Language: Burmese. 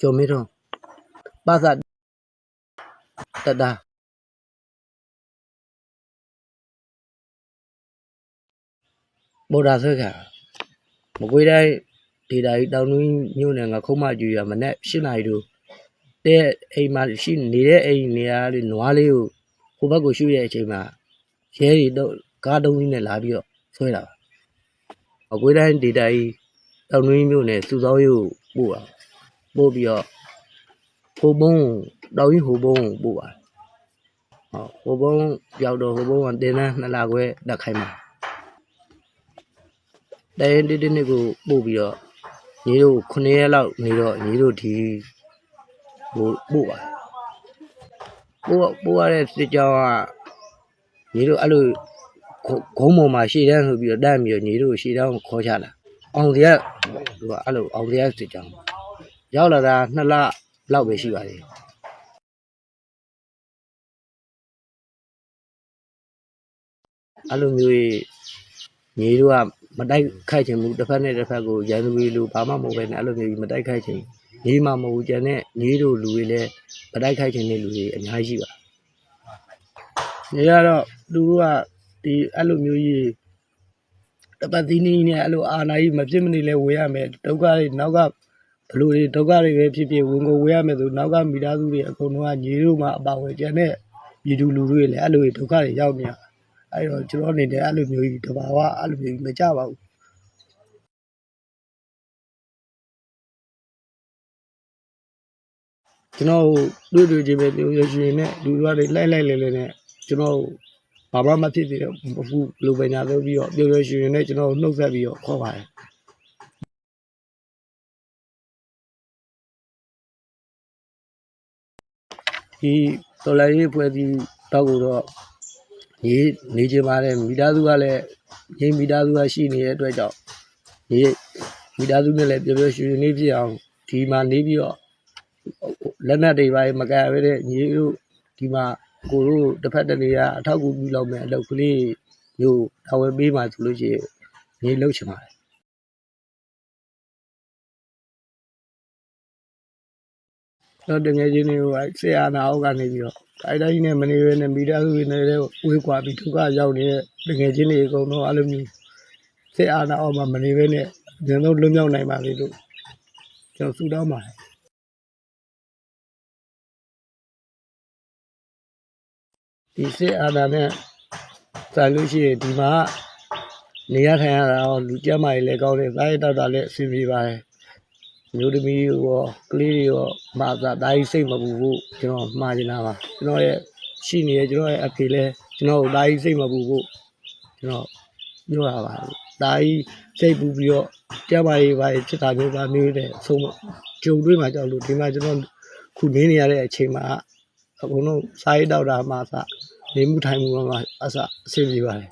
ကျော်မင်းထွန်းပါစတတဗုဒ္ဓဆွဲခါမကွေးတိုင်းဒေတာကြီးတောင်တွင်းမြို့နယ်ငခုံးမကျူရမနေ့၈နာရီတို့တဲ့အိမ်မှာရှိနေတဲ့အိမ်နေရာလေးနွားလေးကိုဟိုဘက်ကိုရှုရတဲ့အချိန်မှာရဲတွေတော့ကားတုံးကြီးနဲ့လာ ပြီးတော့ဆွဲတာပါမကွေးတိုင်းဒေတာကြီးတောင်တွင်းမြို့နယ်စုစောင်းရိုးပို့တာပို့ပြီးတော့ဟိုဘုံတောင်ကြီးဟိုဘုံပို့ပါဟောဟိုဘုံရောက်တော့ဟိုဘုံကတင်းတန်းနှစ်လခွဲတက်ခိုင်းပါတိုင်တင်းတင်းနဲ့ကိုပို့ပြီးတော့ညီတို့9ရက်လောက်နေတော့ညီတို့ဒီဟိုပို့ပါပို့ပို့ရတဲ့စစ်ကြောင်းကညီတို့အဲ့လိုဂုံးပေါ်မှာရှေ့တန်းဆိုပြီးတော့တန်းပြီးတော့ညီတို့ရှေ့တန်းကိုခေါ်ချလာအောင်စရာသူကအဲ့လိုအောင်စရာစစ်ကြောင်း ရောက်လာတာ2လလောက်ပဲရှိပါသေးတယ်အဲ့လိုမျိုးကြီးညီတို့ကမတိုက်ခိုက်ချင်ဘူးတစ်ဖက်နဲ့တစ်ဖက်ကိုရန်သူတွေလိုဘာမှမဟုတ်ပဲနဲ့အဲ့လိုမျိုးကြီးမတိုက်ခိုက်ချင်ညီမှမဟုတ်ဘူးကျန်တဲ့ညီတို့လူတွေလည်းမတိုက်ခိုက်ချင်တဲ့လူတွေအများကြီးရှိပါညီကတော့သူတို့ကဒီအဲ့လိုမျိုးကြီးတပတ်သီးနေနဲ့အဲ့လိုအာနာကြီးမဖြစ်မနေလဲဝေးရမယ်ဒုက္ခတွေနောက်က ဘလူတွေဒုက္ခတွေပဲဖြစ်ဖြစ်ဝင်ကိုဝေးရမယ်ဆိုနောက်ကမိသားစုတွေအကုန်လုံးကညီတို့မှအပါဝင်ကျန်တဲ့ပြည်သူလူထုတွေလည်းအဲ့လိုဒုက္ခတွေရောက်နေရအဲ့တော့ကျွန်တော်အနေနဲ့အဲ့လိုမျိုးကြီးတဘာဝအဲ့လိုမျိုးကြီးမကြပါဘူးကျွန်တော်တွေ့တွေ့ချင်းပဲပြောရရှင်နဲ့လူတွေလိုက်လိုက်လဲလဲနဲ့ကျွန်တော်ဘာမှမဖြစ်သေးတော့ဘူးလူပညာသုံးပြီးတော့ပြောရရှင်နဲ့ကျွန်တော်နှုတ်ဆက်ပြီးတော့ခေါ်ပါတယ် ဒီတော်လိုင်းရေးဖွဲ့ပြီးတော့ကိုတော့နေနေချင်ပါတယ်မိသားစုကလည်းရင်းမိသားစုကရှိနေတဲ့အတွက်ကြောင့်ဒီမိသားစုနဲ့လည်းပြောပြောရှင်ရှင်လေးဖြစ်အောင်ဒီမှာနေပြီးတော့လက်နက်တွေပါမကရပဲတဲ့ညီတို့ဒီမှာကိုတို့တစ်ဖက်တစ်နေရာအထောက်အကူပြုလုပ်မယ်အလုပ်ကလေးမျိုးတာဝန်ပေးမှဆိုလို့ရှိရင်ညီလုပ်ချင်ပါတယ် တော့တကယ်ချင်းတွေကဆရာနာအောက်ကနေပြီးတော့တိုင်းတိုင်းနဲ့မနေရနဲ့မိသားစုတွေနဲ့ဝေးကွာပြီးဒုက္ခရောက်နေတဲ့တကယ်ချင်းတွေအကုန်လုံးအဲ့လိုမျိုးဆရာနာအောက်မှာမနေဘဲနဲ့ဉာဏ်တော့လွတ်မြောက်နိုင်ပါလေလို့ကျွန်တော်ဆုတောင်းပါတယ်ဒီစစ်အာဏာနဲ့ဆိုင်လို့ရှိရင်ဒီမှာနေရထိုင်ရတာရောလူကြမ်းမာကြီးလည်းကောင်းတယ်စားရတောက်တာလည်းအဆင်ပြေပါတယ် မျိုးသမီးရောကလေးတွေရောမာသာဒါကြီးစိတ်မပူဖို့ကျွန်တော်မှားချင်တာပါကျွန်တော်ရဲ့ရှိနေရဲ့ကျွန်တော်ရဲ့အဖေလည်းကျွန်တော်ဒါကြီးစိတ်မပူဖို့ကျွန်တော်ပြောရပါတယ်ဒါကြီးစိတ်ပူပြီးတော့ကြမ်းမာကြီးပါဖြစ်တာမျိုးပါမျိုးတဲ့ဆုံးကြုံတွေ့မှာကြောက်လို့ဒီမှာကျွန်တော်ခုနေနေရတဲ့အချိန်မှာအကုန်လုံးစားရတောက်တာမှအစနေမှုထိုင်မှုမှာအစအဆင်ပြေပါတယ်